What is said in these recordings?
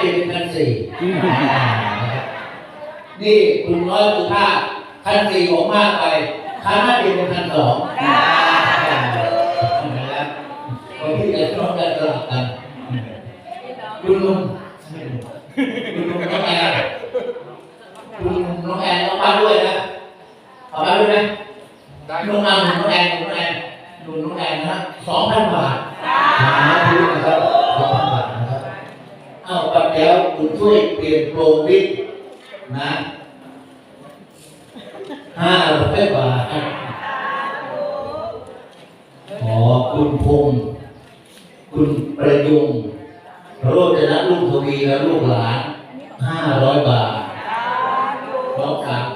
เดียวเป็นพันสี่อ่านะครับนี่คุณน้อยสุภาพพันสี่บอกมากไปคณะเดียวเป็นพันสองนะครับคนที่จะต้องกันสลับกันคุณลุงคุณลุงน้องแอนคุณลุงน้องแอนเอามาด้วยนะเอามาด้วยไหมได้น้องแอนน้องแอนน้องแอนดูน้องแอนนะสองพันบาทสาธุนะครับสองพันบาทนะครับ เอาปัจจัยคุณช่วยเปลี่ยนโปรวิทนะห้าร้อยบาทขอคุณพงษ์คุณประยุงโรจนลูกทวีและลูกหลานห้าร้อยบาทน้องกับ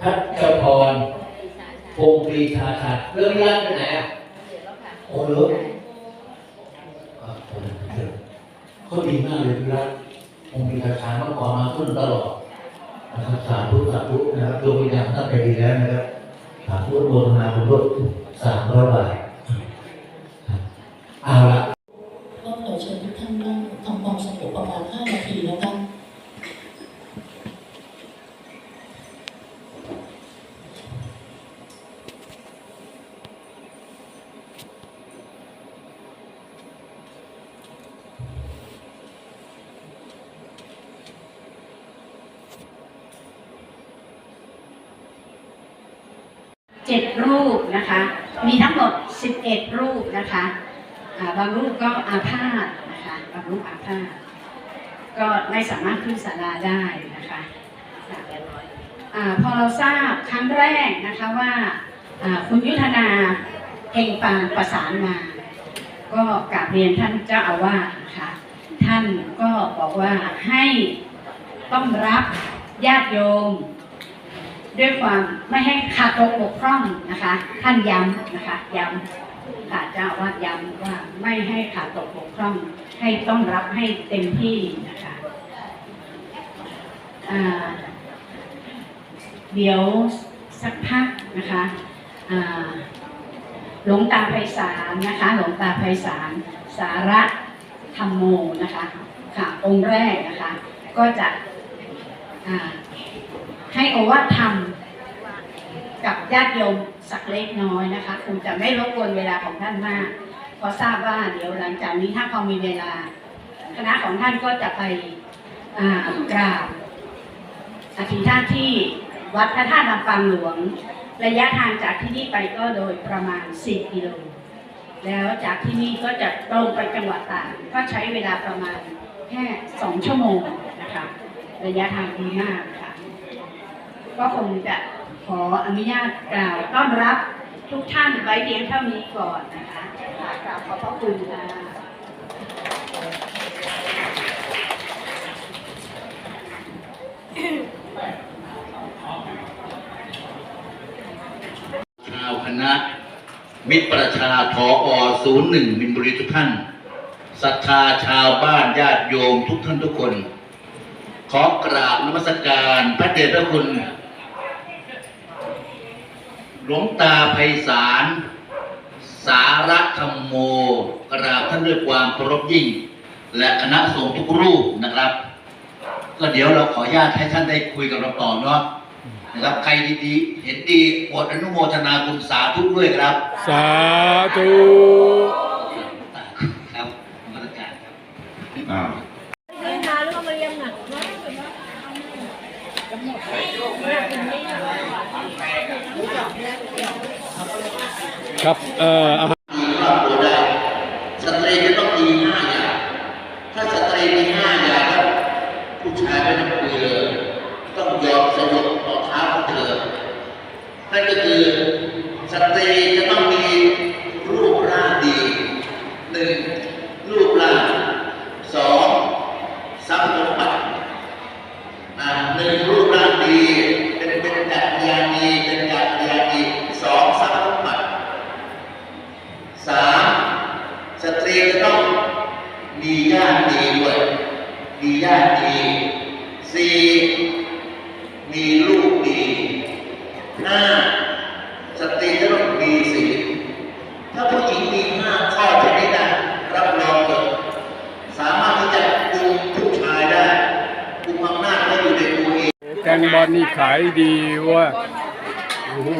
พัชพรพงปรีชาชัดเรื่องนี้ไปไหนอะโอ้โหครับผม เขาดีมากเลยพี่รักองปรีชาชาเมื่อก่อนมาขึ้นตลอดนะครับสาธุสาธุนะครับดวงวิญญาณตั้งใจดีแล้วนะครับสาธุโมทนาบุญสามร้อยบาท 7 รูปนะคะ มีทั้งหมด 11 รูปนะคะบางรูปก็อาพาธนะคะบางรูปอาพาธก็ไม่สามารถขึ้นศาลาได้นะคะพอเราทราบครั้งแรกนะคะว่าคุณยุทธนาเองปางประสานมา ก็กราบเรียนท่านเจ้าอาวาสนะคะท่านก็บอกว่าให้ต้องรับญาติโยม ด้วยความไม่ให้ขาดตกบกพร่องนะคะ ท่านย้ำนะคะย้ำค่ะเจ้าอาวาย้ำว่าไม่ให้ขาดตกบกพร่องให้ต้องรับให้เต็มที่นะคะเดี๋ยวสักพักนะคะหลวงตาไพศาลนะคะ หลวงตาไพศาลสาระธรรมโมนะคะ ค่ะองค์แรกนะคะ ก็จะ ให้โอวาทธรรมกับญาติโยมสักเล็กน้อยนะคะคงจะไม่รบกวนเวลาของท่านมากเพราะทราบว่าเดี๋ยวหลังจากนี้ถ้าพอมีเวลา คณะของท่านก็จะไปอ่ากราบอธิษฐานที่วัดพระธาตุลำปางหลวง ระยะทางจากที่นี่ไปก็โดยประมาณ4กิโล แล้วจากที่นี่ก็จะตรงไปจังหวัดตากก็ใช้เวลาประมาณแค่ 2 ชั่วโมงนะคะ ระยะทางดีมากค่ะ ก็คงจะขออนุญาตกล่าวต้อนรับทุกท่านไว้เพียงเท่านี้ก่อนนะคะกล่าวขอบพระคุณค่ะชาวคณะ มิตรประชาทออศูนย์หนึ่งมินบุรีทุกท่านศรัทธาชาวบ้านญาติโยมทุกท่านทุกคน ขอกราบนมัสการพระเดชพระคุณ หลวงตาไพศาลสาระธรรมโมกราบท่านด้วยความเคารพยิ่ง และคณะสงฆ์ทุกรูปนะครับ ก็เดี๋ยวเราขออนุญาตให้ท่านได้คุยกับเราต่อเนาะนะครับใครดีๆเห็นดีโปรดอนุโมทนาคุณสาธุด้วยครับ สาธุครับมาตรการครับ อ่า ครับ เอ่ออามีครอบครัวได้สตรีจะต้องมีห้าอย่าง ถ้าสตรีมีห้าอย่างแล้วผู้ชายไม่ต้องคุยเลยต้องยอมสยบต่อเท้าของเธอนั่นก็คือสตรีจะต้อง มีลูกดี หน้าสตรีก็ต้องมีสีถ้าผู้หญิงมีห้าข้อจะไดนะรับรองเลยสามารถที่จะกุมผู้ชายได้กุมอำนาจไว้อยู่ในตัวเองแตงบอลนี่ขายดีว่าโอ้โห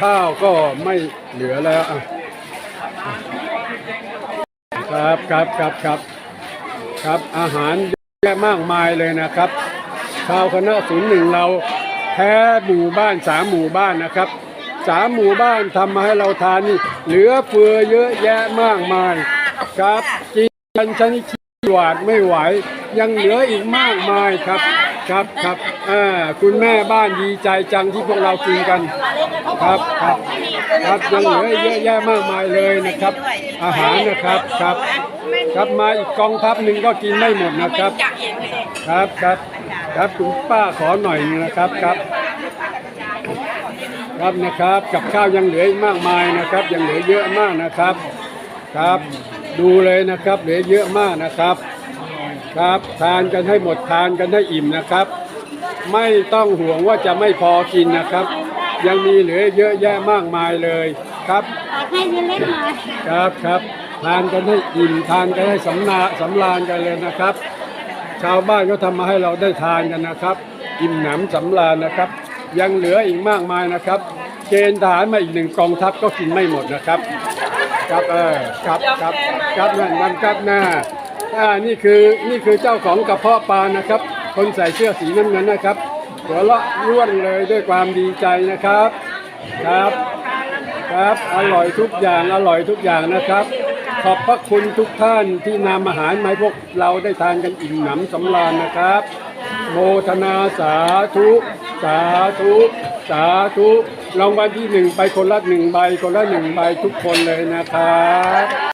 ข้าวก็ไม่เหลือแล้วอะครับครับครับครับครับอาหารเยอะมากมายเลยนะครับ ชาวคณะศูนย์หนึ่งเราแพ้หมู่บ้านสามหมู่บ้านนะครับสามหมู่บ้านทำมาให้เราทานนี่เหลือเฟือเยอะแยะมากมายครับกินกันชนิดหวาดไม่ไหว ยังเหลืออีกมากมายครับครับครับอ่าคุณแม่บ้านดีใจจังที่พวกเรากินกัน ครับครับครับยังเหลือเยอะแยะมากมายเลยนะครับ อาหารนะครับครับ ครับมาอีกกองทัพหนึ่งก็กินไม่หมดนะครับ ครับครับ ครับคุณป้าขอหน่อยนึงนะครับครับครับนะครับกับข้าวยังเหลืออีกมากมายนะครับ ยังเหลือเยอะมากนะครับครับ ดูเลยนะครับ เหลือเยอะมากนะครับ ครับทานกันให้หมดทานกันให้อิ่มนะครับ ไม่ต้องห่วงว่าจะไม่พอกินนะครับ ยังมีเหลือเยอะแยะมากมายเลยครับให้เล็กๆหน่อยครับครับทานกันให้อิ่มทานกันให้สำนาสำราญกันเลยนะครับ ชาวบ้านก็ทำมาให้เราได้ทานกันนะครับอิ่มหนำสำราญนะครับ ยังเหลืออีกมากมายนะครับเกณฑ์ทหารมาอีกหนึ่งกองทัพก็กินไม่หมดนะครับครับเออครับครับครับนั่นนั่นครับหน้าอ่านี่คือนี่คือเจ้าของกระเพาะปลานะครับ คนใส่เสื้อสีน้ำเงินนะครับหัวเราะร่วนเลยด้วยความดีใจนะครับครับ ครับอร่อยทุกอย่างอร่อยทุกอย่างนะครับ ขอบพระคุณทุกท่านที่นำอาหารมาให้พวกเราได้ทานกันอิ่มหนำสำราญนะครับ โมทนาสาธุ สาธุ สาธุรางวัลที่หนึ่งไปคนละหนึ่งใบคนละหนึ่งใบทุกคนเลยนะครับ